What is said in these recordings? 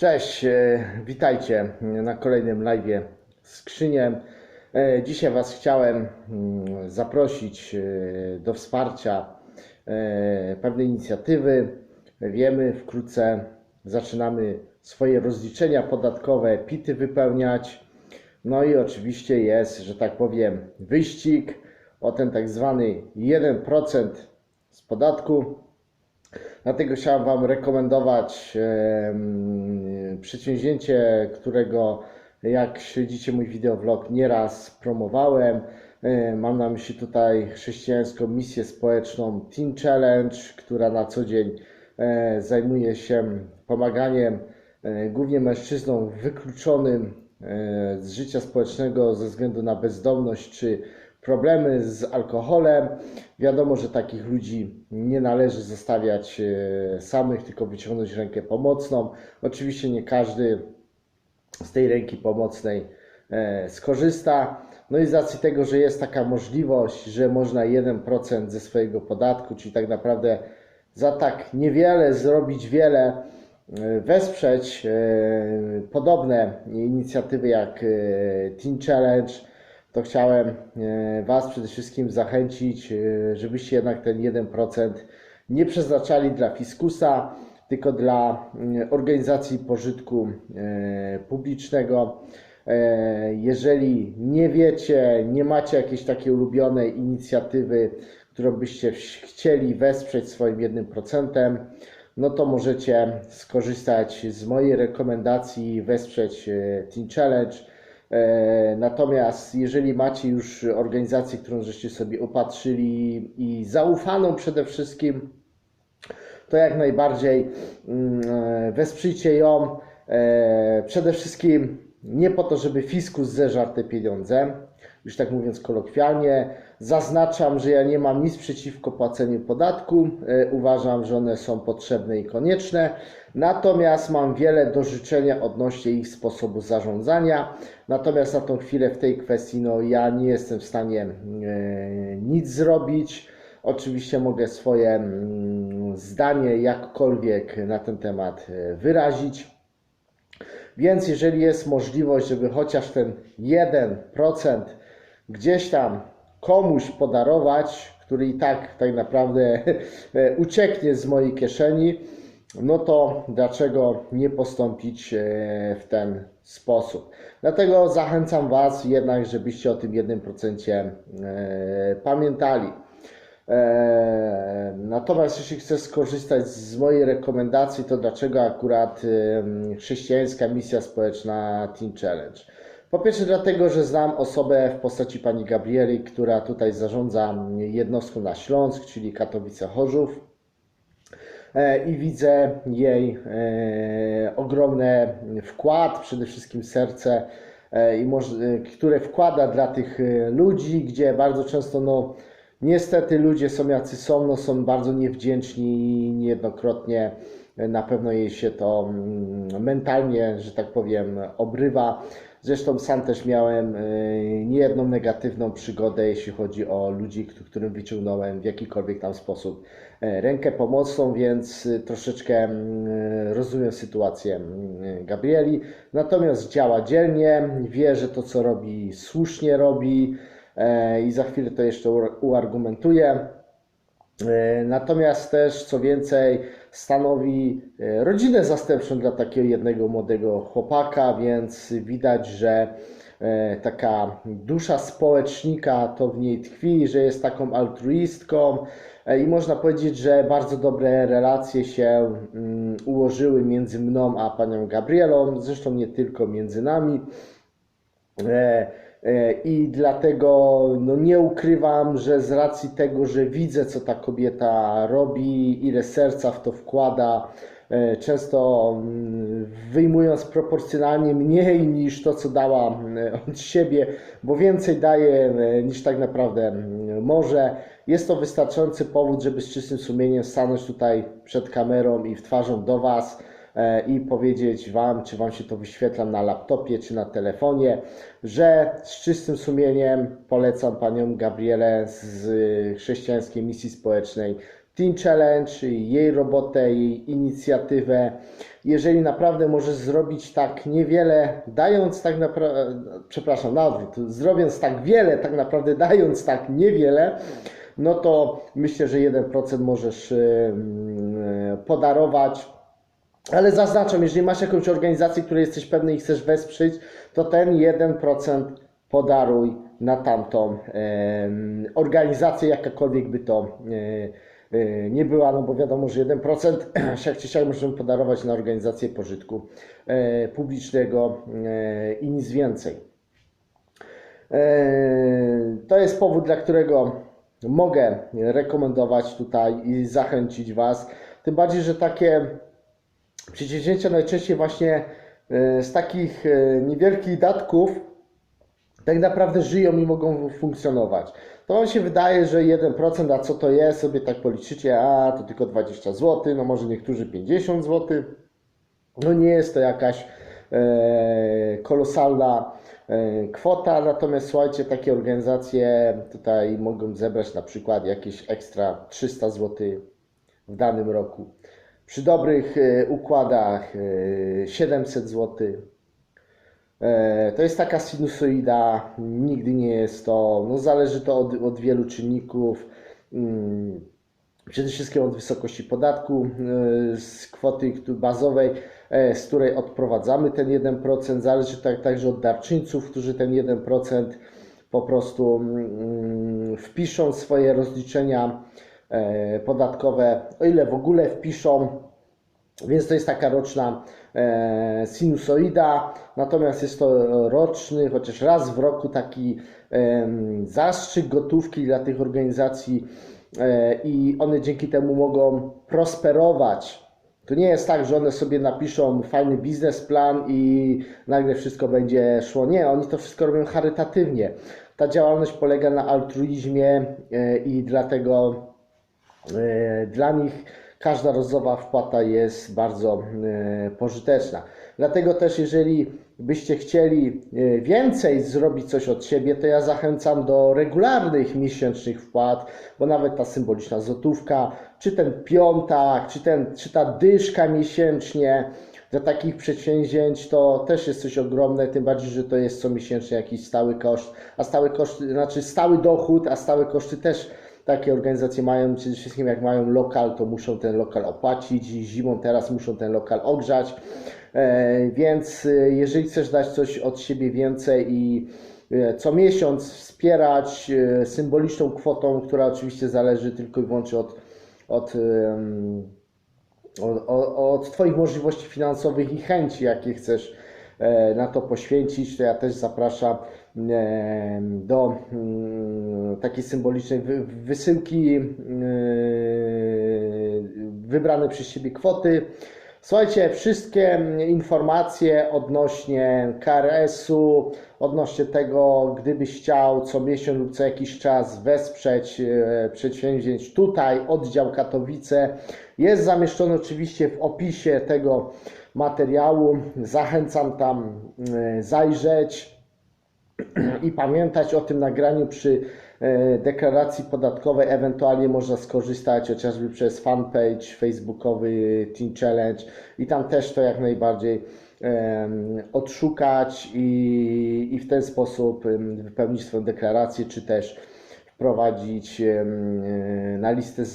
Cześć, e, witajcie na kolejnym live skrzynię. E, Dzisiaj Was chciałem mm, zaprosić e, do wsparcia pewnej inicjatywy. Wiemy, wkrótce zaczynamy swoje rozliczenia podatkowe, PIT-y wypełniać. No i oczywiście jest, że tak powiem, wyścig o ten tak zwany 1% z podatku. Dlatego chciałem Wam rekomendować przedsięwzięcie, którego jak śledzicie mój wideoblog nieraz promowałem. Mam na myśli tutaj chrześcijańską misję społeczną Teen Challenge, która na co dzień e, zajmuje się pomaganiem e, głównie mężczyznom wykluczonym e, z życia społecznego ze względu na bezdomność czy problemy z alkoholem. Wiadomo, że takich ludzi nie należy zostawiać e, samych, tylko wyciągnąć rękę pomocną. Oczywiście nie każdy z tej ręki pomocnej e, skorzysta. No i z racji tego, że jest taka możliwość, że można 1% ze swojego podatku, czyli tak naprawdę za tak niewiele zrobić wiele, e, wesprzeć podobne inicjatywy jak Teen Challenge, to chciałem e, Was przede wszystkim zachęcić, e, żebyście jednak ten 1% nie przeznaczali dla fiskusa, tylko dla mm, organizacji pożytku e, publicznego. Jeżeli nie wiecie, nie macie jakiejś takiej ulubionej inicjatywy, którą byście chcieli wesprzeć swoim 1%, no to możecie skorzystać z mojej rekomendacji wesprzeć Teen Challenge. E, Natomiast jeżeli macie już organizację, którą żeście sobie opatrzyli i zaufaną przede wszystkim, to jak najbardziej mm, e, wesprzyjcie ją. E, Przede wszystkim nie po to, żeby fiskus zeżarł te pieniądze, już tak mówiąc kolokwialnie. Zaznaczam, że ja nie mam nic przeciwko płaceniu podatku. E, Uważam, że one są potrzebne i konieczne. Natomiast mam wiele do życzenia odnośnie ich sposobu zarządzania. Natomiast na tą chwilę w tej kwestii no, ja nie jestem w stanie e, nic zrobić. Oczywiście mogę swoje mm, zdanie jakkolwiek na ten temat e, wyrazić. Więc jeżeli jest możliwość, żeby chociaż ten 1% gdzieś tam komuś podarować, który i tak tak naprawdę e, ucieknie z mojej kieszeni, no to dlaczego nie postąpić e, w ten sposób? Dlatego zachęcam Was jednak, żebyście o tym 1% e, pamiętali. Natomiast jeśli chcesz skorzystać z mojej rekomendacji, to dlaczego akurat chrześcijańska misja społeczna Teen Challenge? Po pierwsze dlatego, że znam osobę w postaci pani Gabrieli, która tutaj zarządza jednostką na Śląsk, czyli Katowice Chorzów e, i widzę jej e, ogromny wkład, przede wszystkim serce, e, które wkłada dla tych ludzi, gdzie bardzo często no, niestety ludzie są jacy są, no, są bardzo niewdzięczni i niejednokrotnie na pewno jej się to mm, mentalnie, że tak powiem, obrywa. Zresztą sam też miałem e, niejedną negatywną przygodę, jeśli chodzi o ludzi, któ- którym wyciągnąłem w jakikolwiek tam sposób e, rękę pomocną, więc e, troszeczkę mm, rozumiem sytuację mm, Gabrieli. Natomiast działa dzielnie, wie, że to co robi słusznie robi e, i za chwilę to jeszcze u- uargumentuję. E, Natomiast też, co więcej, stanowi e, rodzinę zastępczą dla takiego jednego młodego chłopaka, więc widać, że e, taka dusza społecznika to w niej tkwi, że jest taką altruistką e, i można powiedzieć, że bardzo dobre relacje się mm, ułożyły między mną a panią Gabrielą, zresztą nie tylko między nami. E, I dlatego no nie ukrywam, że z racji tego, że widzę, co ta kobieta robi, ile serca w to wkłada, e, często mm, wyjmując proporcjonalnie mniej niż to, co dała mm, od siebie, bo więcej daje e, niż tak naprawdę mm, może. Jest to wystarczający powód, żeby z czystym sumieniem stanąć tutaj przed kamerą i w twarzą do Was i powiedzieć Wam, czy Wam się to wyświetla na laptopie, czy na telefonie, że z czystym sumieniem polecam Panią Gabrielę z chrześcijańskiej misji społecznej Teen Challenge, jej robotę, jej inicjatywę. Jeżeli naprawdę możesz zrobić tak niewiele, dając tak naprawdę, przepraszam, na odwrót, zrobiąc tak wiele, tak naprawdę dając tak niewiele, no to myślę, że 1% możesz podarować. Ale zaznaczam, jeżeli masz jakąś organizację, której jesteś pewny i chcesz wesprzeć, to ten 1% podaruj na tamtą organizację, jakakolwiek by to e, e, nie była, no bo wiadomo, że 1% siak czy siak możemy podarować na organizację pożytku e, publicznego i nic więcej. To jest powód, dla którego mogę rekomendować tutaj i zachęcić Was. Tym bardziej, że takie przedsięwzięcia najczęściej właśnie e, z takich e, niewielkich datków tak naprawdę żyją i mogą funkcjonować. To Wam się wydaje, że 1%, a co to jest, sobie tak policzycie, a to tylko 20 zł, no może niektórzy 50 zł. No nie jest to jakaś e, kolosalna kwota, natomiast słuchajcie, takie organizacje tutaj mogą zebrać na przykład jakieś ekstra 300 zł w danym roku. Przy dobrych e, układach e, 700 zł. E, To jest taka sinusoida, nigdy nie jest to, no zależy to od, od wielu czynników. Mm, Przede wszystkim od wysokości podatku e, z kwoty bazowej, e, z której odprowadzamy ten 1%. Zależy tak, także od darczyńców, którzy ten 1% po prostu mm, wpiszą swoje rozliczenia e, podatkowe, o ile w ogóle wpiszą. Więc to jest taka roczna e, sinusoida, natomiast jest to roczny, chociaż raz w roku taki em, zastrzyk gotówki dla tych organizacji e, i one dzięki temu mogą prosperować. To nie jest tak, że one sobie napiszą fajny biznesplan i nagle wszystko będzie szło. Nie, oni to wszystko robią charytatywnie. Ta działalność polega na altruizmie e, i dlatego E, Dla nich każda rozowa wpłata jest bardzo e, pożyteczna. Dlatego też, jeżeli byście chcieli e, więcej zrobić coś od siebie, to ja zachęcam do regularnych miesięcznych wpłat, bo nawet ta symboliczna złotówka, czy ten piątak, czy, ten, czy ta dyszka miesięcznie dla takich przedsięwzięć to też jest coś ogromne, tym bardziej, że to jest co miesięcznie jakiś stały koszt, a stały koszt, znaczy stały dochód, a stałe koszty też takie organizacje mają, przede wszystkim jak mają lokal, to muszą ten lokal opłacić zimą teraz muszą ten lokal ogrzać. E, Więc e, jeżeli chcesz dać coś od siebie więcej i e, co miesiąc wspierać symboliczną kwotą, która oczywiście zależy tylko i wyłącznie od, od, od, od, Twoich możliwości finansowych i chęci, jakie chcesz na to poświęcić, to ja też zapraszam e, do mm, takiej symbolicznej wy- wysyłki e, wybranej przez siebie kwoty. Słuchajcie, wszystkie informacje odnośnie KRS-u, odnośnie tego, gdybyś chciał co miesiąc lub co jakiś czas wesprzeć e, przedsięwzięć tutaj, oddział Katowice, jest zamieszczone oczywiście w opisie tego materiału. Zachęcam tam e, zajrzeć i pamiętać o tym nagraniu przy e, deklaracji podatkowej. Ewentualnie można skorzystać chociażby przez fanpage facebookowy Teen Challenge i tam też to jak najbardziej odszukać i, i w ten sposób wypełnić swoją deklarację, czy też wprowadzić em, e, na listę e,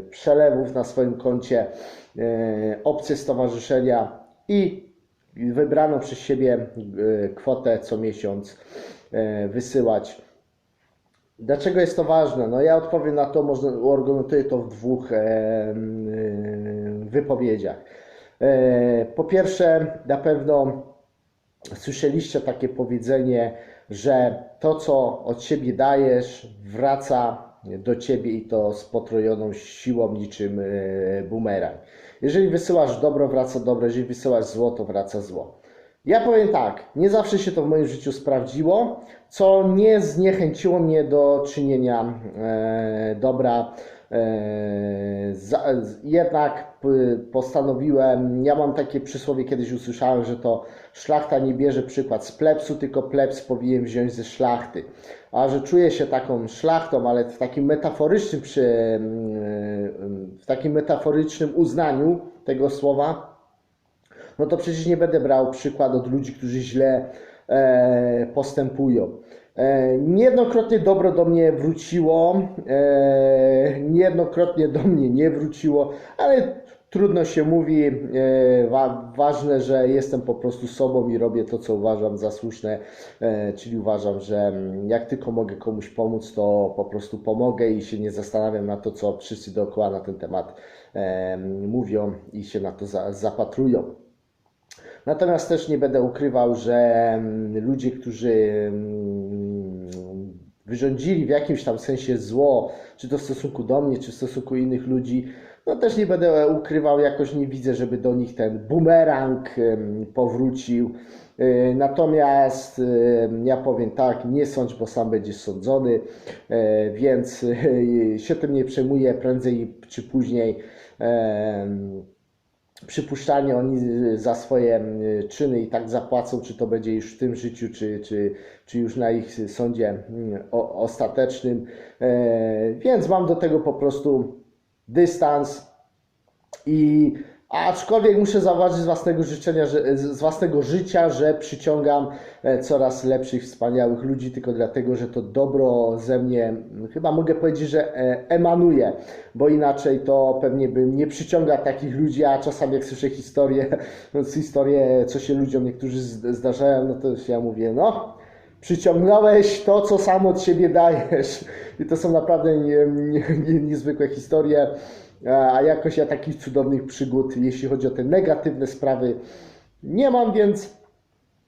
przelewów na swoim koncie e, opcję stowarzyszenia i wybraną przez siebie kwotę co miesiąc wysyłać. Dlaczego jest to ważne? No ja odpowiem na to, można, argumentuję to w dwóch wypowiedziach. Po pierwsze, na pewno słyszeliście takie powiedzenie, że to, co od siebie dajesz, wraca do ciebie i to z potrojoną siłą, niczym e, bumerang. Jeżeli wysyłasz dobro, wraca dobro, jeżeli wysyłasz zło, to wraca zło. Ja powiem tak, nie zawsze się to w moim życiu sprawdziło, co nie zniechęciło mnie do czynienia e, dobra jednak p- postanowiłem, ja mam takie przysłowie, kiedyś usłyszałem, że to szlachta nie bierze przykład z plebsu, tylko plebs powinien wziąć ze szlachty. A że czuję się taką szlachtą, ale w takim metaforycznym, przy, w takim metaforycznym uznaniu tego słowa, no to przecież nie będę brał przykład od ludzi, którzy źle e, postępują. E, niejednokrotnie dobro do mnie wróciło, e, niejednokrotnie do mnie nie wróciło, ale trudno się mówi. E, wa, ważne, że jestem po prostu sobą i robię to, co uważam za słuszne, e, czyli uważam, że jak tylko mogę komuś pomóc, to po prostu pomogę i się nie zastanawiam na to, co wszyscy dookoła na ten temat e, mówią i się na to za, zapatrują. Natomiast też nie będę ukrywał, że ludzie, którzy wyrządzili w jakimś tam sensie zło, czy to w stosunku do mnie, czy w stosunku innych ludzi, no też nie będę ukrywał, jakoś nie widzę, żeby do nich ten bumerang powrócił. E, Natomiast ja powiem tak, nie sądź, bo sam będziesz sądzony, E, więc e, się tym nie przejmuję, prędzej czy później przypuszczalnie oni za swoje mm, czyny i tak zapłacą, czy to będzie już w tym życiu, czy, czy, czy już na ich sądzie mm, ostatecznym. E, Więc mam do tego po prostu dystans i aczkolwiek muszę zauważyć z własnego życzenia, że, z własnego życia, że przyciągam e, coraz lepszych, wspaniałych ludzi, tylko dlatego, że to dobro ze mnie, m, chyba mogę powiedzieć, że e, emanuje, bo inaczej to pewnie bym nie przyciągał takich ludzi, a czasami jak słyszę historie, historie, co się ludziom niektórzy zdarzają, no to ja mówię, no przyciągnąłeś to, co sam od siebie dajesz. I to są naprawdę nie, nie, niezwykłe historie. A jakoś ja takich cudownych przygód, jeśli chodzi o te negatywne sprawy, nie mam, więc,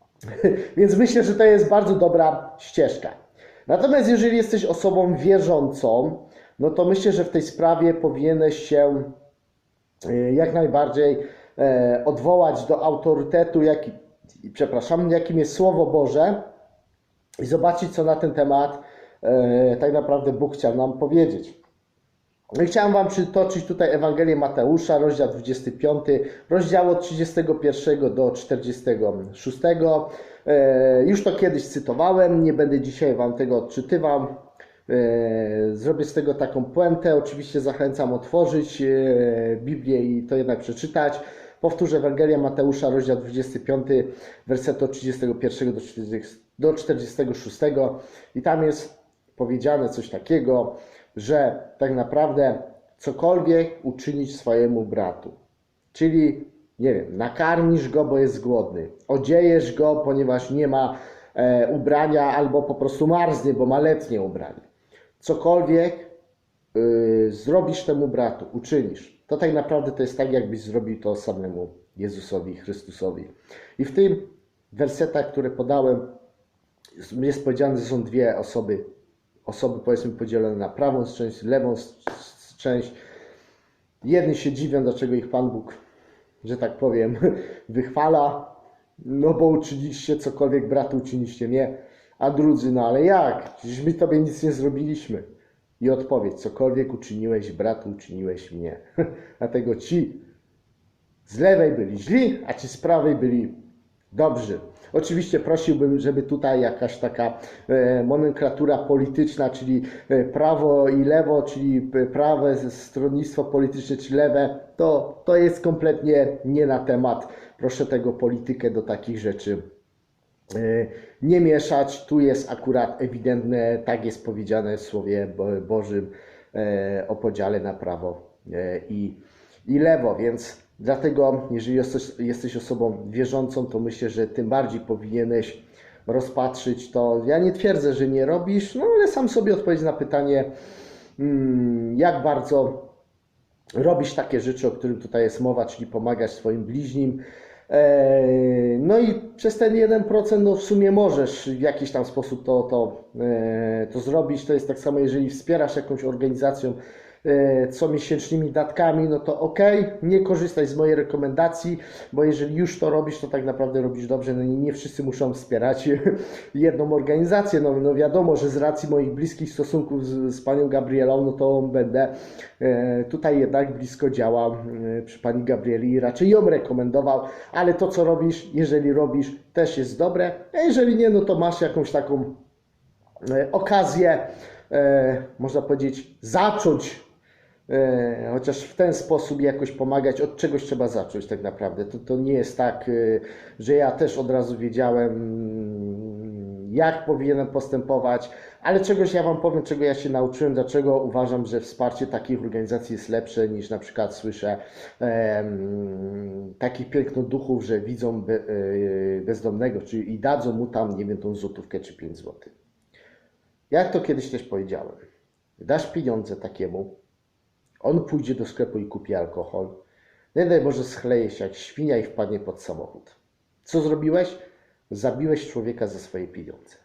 więc myślę, że to jest bardzo dobra ścieżka. Natomiast jeżeli jesteś osobą wierzącą, no to myślę, że w tej sprawie powinieneś się e, jak najbardziej e, odwołać do autorytetu, jaki, przepraszam, jakim jest Słowo Boże i zobaczyć, co na ten temat e, tak naprawdę Bóg chciał nam powiedzieć. No chciałem Wam przytoczyć tutaj Ewangelię Mateusza, rozdział 25, rozdział od 31 do 46. E, Już to kiedyś cytowałem, nie będę dzisiaj Wam tego odczytywał. E, Zrobię z tego taką puentę. Oczywiście zachęcam otworzyć e, Biblię i to jednak przeczytać. Powtórzę Ewangelia Mateusza, rozdział 25, werset od 31 do 40 do 46. I tam jest powiedziane coś takiego, że tak naprawdę cokolwiek uczynić swojemu bratu. Czyli, nie wiem, nakarmisz go, bo jest głodny, odziejesz go, ponieważ nie ma e, ubrania, albo po prostu marznie, bo ma letnie ubranie. Cokolwiek y, zrobisz temu bratu, uczynisz. To tak naprawdę to jest tak, jakbyś zrobił to samemu Jezusowi, Chrystusowi. I w tym wersetach, które podałem, jest powiedziane, że są dwie osoby, osoby powiedzmy podzielone na prawą część, lewą część. Jedni się dziwią, dlaczego ich Pan Bóg, że tak powiem, wychwala, no bo uczyniście cokolwiek bratu, uczyniście mnie, a drudzy, no ale jak? Przecież my Tobie nic nie zrobiliśmy. I odpowiedź, cokolwiek uczyniłeś bratu, uczyniłeś mnie. Dlatego ci z lewej byli źli, a ci z prawej byli dobrzy. Oczywiście prosiłbym, żeby tutaj jakaś taka e, nomenklatura polityczna, czyli e, prawo i lewo, czyli p- prawe stronnictwo polityczne, czy lewe, to, to jest kompletnie nie na temat. Proszę tego politykę do takich rzeczy e, nie mieszać. Tu jest akurat ewidentne, tak jest powiedziane w Słowie Bo- Bożym e, o podziale na prawo e, i, i lewo, więc dlatego, jeżeli jesteś, jesteś osobą wierzącą, to myślę, że tym bardziej powinieneś rozpatrzyć to. Ja nie twierdzę, że nie robisz, no ale sam sobie odpowiedz na pytanie, mm, jak bardzo robisz takie rzeczy, o którym tutaj jest mowa, czyli pomagać swoim bliźnim. E, No i przez ten 1% no w sumie możesz w jakiś tam sposób to, to, e, to zrobić. To jest tak samo, jeżeli wspierasz jakąś organizacją e, comiesięcznymi datkami, no to ok, nie korzystaj z mojej rekomendacji, bo jeżeli już to robisz, to tak naprawdę robisz dobrze. No i nie wszyscy muszą wspierać jedną organizację. No, no wiadomo, że z racji moich bliskich stosunków z, z panią Gabrielą, no to będę e, tutaj jednak blisko działał e, przy pani Gabrieli i raczej ją rekomendował, ale to co robisz, jeżeli robisz, też jest dobre, a jeżeli nie, no to masz jakąś taką e, okazję, e, można powiedzieć, zacząć E, chociaż w ten sposób jakoś pomagać, od czegoś trzeba zacząć tak naprawdę. To, to nie jest tak, e, że ja też od razu wiedziałem, jak powinienem postępować, ale czegoś ja Wam powiem, czego ja się nauczyłem, dlaczego uważam, że wsparcie takich organizacji jest lepsze niż na przykład słyszę em, takich pięknoduchów, że widzą be, e, bezdomnego, czyli i dadzą mu tam, nie wiem, tą złotówkę czy 5 złotych. Jak to kiedyś też powiedziałem, dasz pieniądze takiemu, on pójdzie do sklepu i kupi alkohol. Nie daj Boże, schleje się jak świnia i wpadnie pod samochód. Co zrobiłeś? Zabiłeś człowieka za swoje pieniądze.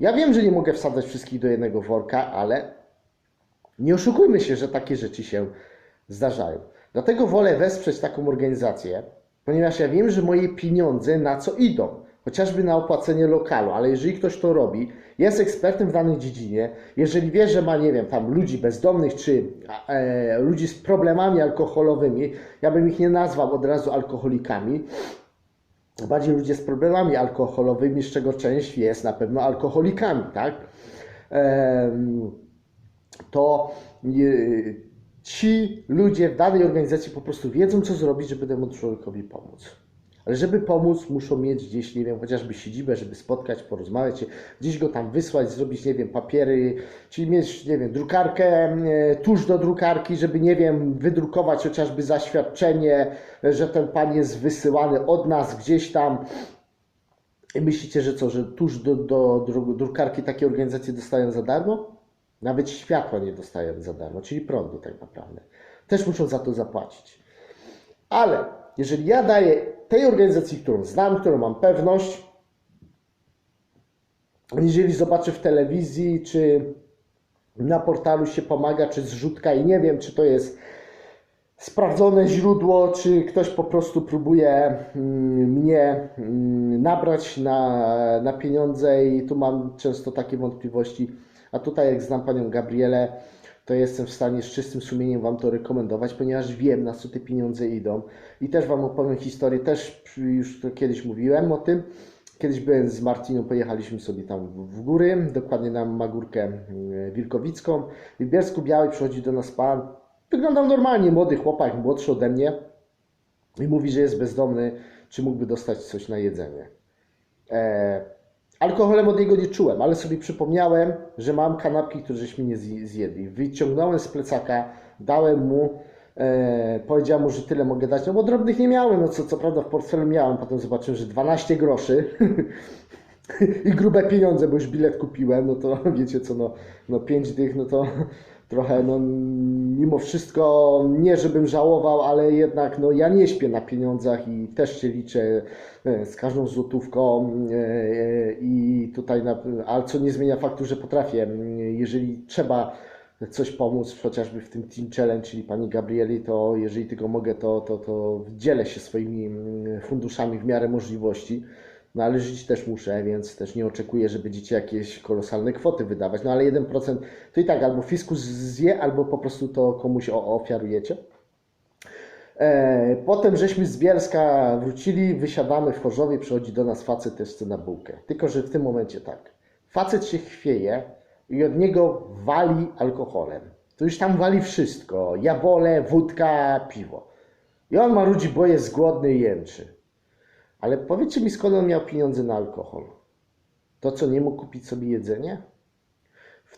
Ja wiem, że nie mogę wsadzać wszystkich do jednego worka, ale nie oszukujmy się, że takie rzeczy się zdarzają. Dlatego wolę wesprzeć taką organizację, ponieważ ja wiem, że moje pieniądze na co idą chociażby na opłacenie lokalu, ale jeżeli ktoś to robi, jest ekspertem w danej dziedzinie, jeżeli wie, że ma, nie wiem, tam ludzi bezdomnych czy e, ludzi z problemami alkoholowymi, ja bym ich nie nazwał od razu alkoholikami, bardziej ludzie z problemami alkoholowymi, z czego część jest na pewno alkoholikami, tak? E, to e, ci ludzie w danej organizacji po prostu wiedzą, co zrobić, żeby temu człowiekowi pomóc. Ale żeby pomóc, muszą mieć gdzieś, nie wiem, chociażby siedzibę, żeby spotkać, porozmawiać, gdzieś go tam wysłać, zrobić, nie wiem, papiery, czyli mieć, nie wiem, drukarkę, e, tuż do drukarki, żeby, nie wiem, wydrukować chociażby zaświadczenie, że ten pan jest wysyłany od nas gdzieś tam. I myślicie, że co, że tuż do, do drukarki takie organizacje dostają za darmo? Nawet światła nie dostają za darmo, czyli prądu tak naprawdę. Też muszą za to zapłacić. Ale jeżeli ja daję tej organizacji, którą znam, którą mam pewność, jeżeli zobaczę w telewizji, czy na portalu się pomaga, czy zrzutka i nie wiem, czy to jest sprawdzone źródło, czy ktoś po prostu próbuje mm, mnie mm, nabrać na, na pieniądze i tu mam często takie wątpliwości. A tutaj jak znam panią Gabrielę, to jestem w stanie z czystym sumieniem Wam to rekomendować, ponieważ wiem, na co te pieniądze idą. I też Wam opowiem historię, też już to kiedyś mówiłem o tym. Kiedyś byłem z Martiną, pojechaliśmy sobie tam w góry, dokładnie na Magórkę mm, Wilkowicką. W Bielsku Białej przychodzi do nas pan, wyglądał normalnie, młody chłopak, młodszy ode mnie i mówi, że jest bezdomny, czy mógłby dostać coś na jedzenie. Eee, Alkoholem od niego nie czułem, ale sobie przypomniałem, że mam kanapki, które żeśmy nie zjedli. Wyciągnąłem z plecaka, dałem mu, e, powiedziałem mu, że tyle mogę dać, no bo drobnych nie miałem, no co, co prawda w portfelu miałem, potem zobaczyłem, że 12 groszy i grube pieniądze, bo już bilet kupiłem, no to wiecie co, no, no 5 dych, no to trochę, no mimo wszystko, nie żebym żałował, ale jednak, no ja nie śpię na pieniądzach i też się liczę e, z każdą złotówką e, e, tutaj, ale co nie zmienia faktu, że potrafię, jeżeli trzeba coś pomóc, chociażby w tym Team Challenge, czyli Pani Gabrieli, to jeżeli tylko mogę, to, to, to dzielę się swoimi funduszami w miarę możliwości. No ale żyć też muszę, więc też nie oczekuję, że będziecie jakieś kolosalne kwoty wydawać. No ale 1% to i tak albo fiskus zje, albo po prostu to komuś ofiarujecie. E, potem żeśmy z Bielska wrócili, wysiadamy w Chorzowie, przychodzi do nas facet też na bułkę. Tylko, że w tym momencie tak. Facet się chwieje i od niego wali alkoholem. To już tam wali wszystko. Jabole, wódka, piwo. I on ma ludzi, bo jest głodny i jęczy. Ale powiedzcie mi, skąd on miał pieniądze na alkohol? To co, nie mógł kupić sobie jedzenie?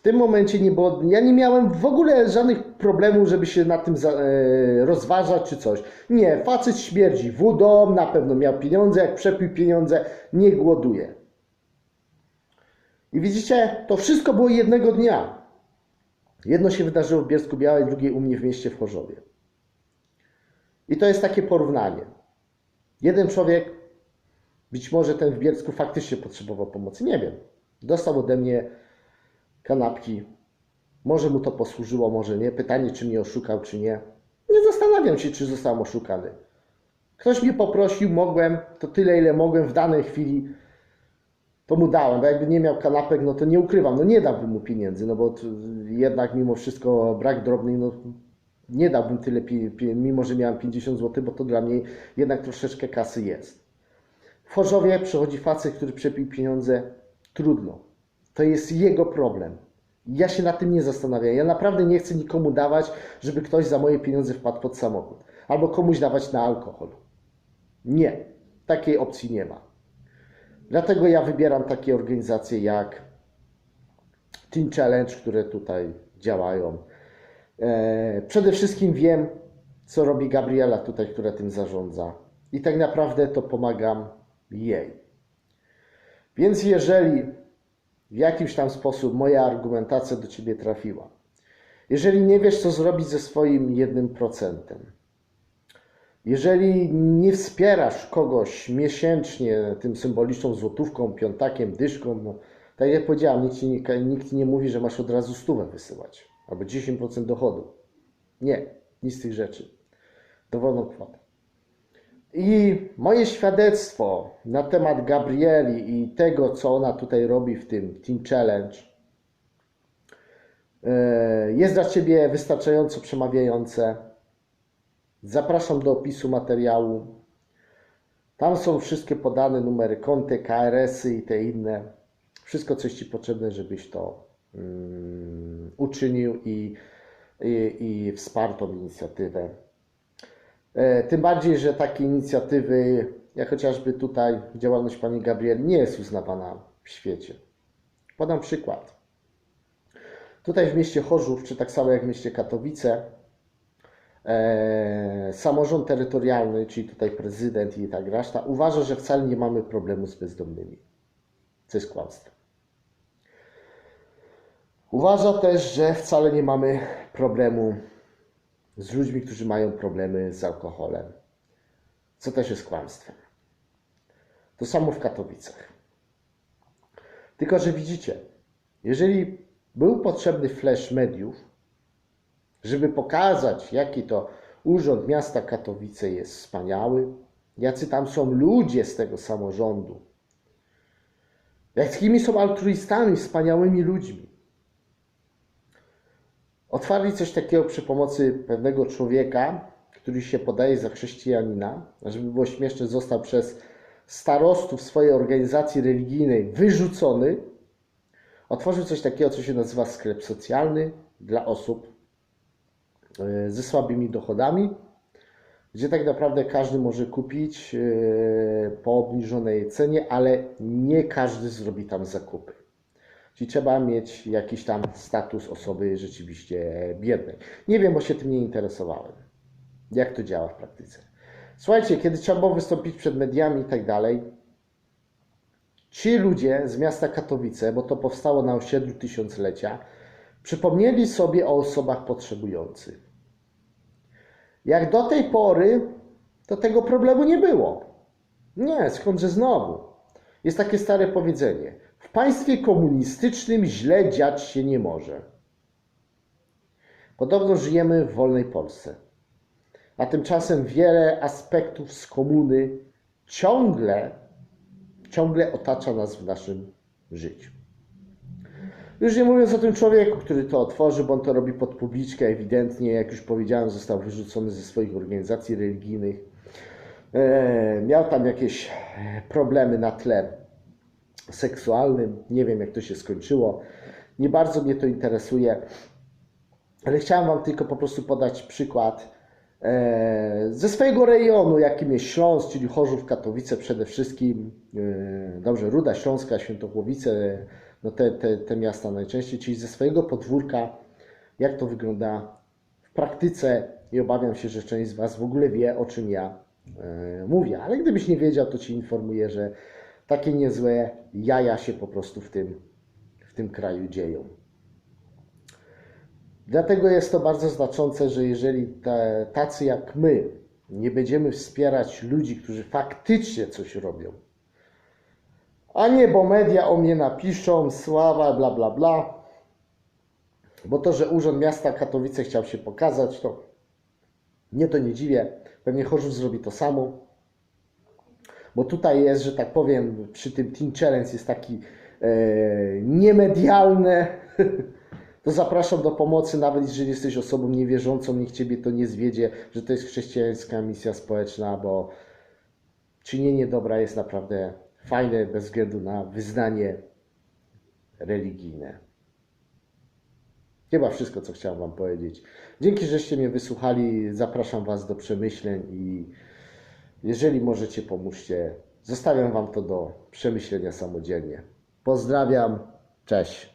W tym momencie nie było, ja nie miałem w ogóle żadnych problemów, żeby się na tym za, e, rozważać czy coś. Nie, facet śmierdzi wodą, na pewno miał pieniądze, jak przepił pieniądze, nie głoduje. I widzicie, to wszystko było jednego dnia. Jedno się wydarzyło w Bielsku Białej, drugie u mnie w mieście w Chorzowie. I to jest takie porównanie. Jeden człowiek być może ten w Bielsku faktycznie potrzebował pomocy, nie wiem. Dostał ode mnie kanapki, Może mu to posłużyło, może nie. Pytanie, czy mnie oszukał, czy nie. Nie zastanawiam się, czy zostałem oszukany. Ktoś mnie poprosił, mogłem, to tyle, ile mogłem w danej chwili, to mu dałem, bo jakby nie miał kanapek, no to nie ukrywam, no nie dałbym mu pieniędzy, no bo jednak mimo wszystko brak drobnych, no nie dałbym tyle, mimo że miałem 50 zł, bo to dla mnie jednak troszeczkę kasy jest. W Chorzowie przychodzi facet, który przepił pieniądze, trudno. To jest jego problem. Ja się nad tym nie zastanawiam. Ja naprawdę nie chcę nikomu dawać, żeby ktoś za moje pieniądze wpadł pod samochód. Albo komuś dawać na alkohol. Nie. Takiej opcji nie ma. Dlatego ja wybieram takie organizacje jak Team Challenge, które tutaj działają. E, Przede wszystkim wiem, co robi Gabriela tutaj, która tym zarządza. I tak naprawdę to pomagam jej. Więc jeżeli w jakiś tam sposób moja argumentacja do Ciebie trafiła, jeżeli nie wiesz, co zrobić ze swoim jednym procentem, jeżeli nie wspierasz kogoś miesięcznie tym symboliczną złotówką, piątakiem, dyszką, no, tak jak powiedziałem, nikt nie, nikt nie mówi, że masz od razu stówę wysyłać albo 10% dochodu. Nie, nic z tych rzeczy. Dowolną kwotę. I moje świadectwo na temat Gabrieli i tego, co ona tutaj robi w tym Team Challenge, e, jest dla Ciebie wystarczająco przemawiające. Zapraszam do opisu materiału. Tam są wszystkie podane numery konty, KRS-y i te inne. Wszystko, co jest Ci potrzebne, żebyś to mm, uczynił i, i, i wsparł tą inicjatywę. E, Tym bardziej, że takie inicjatywy, jak chociażby tutaj działalność pani Gabrieli, nie jest uznawana w świecie. Podam przykład. Tutaj w mieście Chorzów, czy tak samo jak w mieście Katowice, e, samorząd terytorialny, czyli tutaj prezydent i tak reszta, uważa, że wcale nie mamy problemu z bezdomnymi. Co jest kłamstwem. Uważa też, że wcale nie mamy problemu z ludźmi, którzy mają problemy z alkoholem, co też jest kłamstwem. To samo w Katowicach. Tylko, że widzicie, jeżeli był potrzebny flash mediów, żeby pokazać, jaki to Urząd Miasta Katowice jest wspaniały, jacy tam są ludzie z tego samorządu, jakimi są altruistami, wspaniałymi ludźmi, Otwarli coś takiego przy pomocy pewnego człowieka, który się podaje za chrześcijanina, a żeby było śmieszne, został przez starostów swojej organizacji religijnej wyrzucony. Otworzył coś takiego, co się nazywa sklep socjalny dla osób e, ze słabymi dochodami, gdzie tak naprawdę każdy może kupić e, po obniżonej cenie, ale nie każdy zrobi tam zakupy. Czyli trzeba mieć jakiś tam status osoby rzeczywiście biednej. Nie wiem, bo się tym nie interesowałem. Jak to działa w praktyce. Słuchajcie, kiedy trzeba było wystąpić przed mediami i tak dalej, ci ludzie z miasta Katowice, bo to powstało na osiedlu tysiąclecia, przypomnieli sobie o osobach potrzebujących. Jak do tej pory, to tego problemu nie było. Nie, skądże znowu. Jest takie stare powiedzenie. W państwie komunistycznym źle dziać się nie może. Podobno żyjemy w wolnej Polsce. A tymczasem wiele aspektów z komuny ciągle, ciągle otacza nas w naszym życiu. Już nie mówiąc o tym człowieku, który to otworzył, bo on to robi pod publiczkę, ewidentnie, jak już powiedziałem, został wyrzucony ze swoich organizacji religijnych. E, miał tam jakieś problemy na tle seksualnym. Nie wiem, jak to się skończyło. Nie bardzo mnie to interesuje, ale chciałem Wam tylko po prostu podać przykład e, ze swojego rejonu, jakim jest Śląsk, czyli Chorzów, Katowice przede wszystkim. E, dobrze, Ruda Śląska, Świętochłowice, no te, te, te miasta najczęściej, czyli ze swojego podwórka, jak to wygląda w praktyce i obawiam się, że część z Was w ogóle wie, o czym ja e, mówię. Ale gdybyś nie wiedział, to Ci informuję, że takie niezłe jaja się po prostu w tym, w tym kraju dzieją. Dlatego jest to bardzo znaczące, że jeżeli tacy jak my nie będziemy wspierać ludzi, którzy faktycznie coś robią, a nie, bo media o mnie napiszą, sława, bla, bla, bla, Bo to, że Urząd Miasta Katowice chciał się pokazać, to mnie to nie dziwię. Pewnie Chorzów zrobi to samo. Bo tutaj jest, że tak powiem, przy tym Teen Challenge jest taki e, niemedialny. To zapraszam do pomocy, nawet jeżeli jesteś osobą niewierzącą, niech Ciebie to nie zwiedzie, że to jest chrześcijańska misja społeczna, bo czynienie dobra jest naprawdę fajne bez względu na wyznanie religijne. Chyba wszystko, co chciałem Wam powiedzieć. Dzięki, żeście mnie wysłuchali. Zapraszam Was do przemyśleń i jeżeli możecie, pomóżcie. Zostawiam Wam to do przemyślenia samodzielnie. Pozdrawiam. Cześć.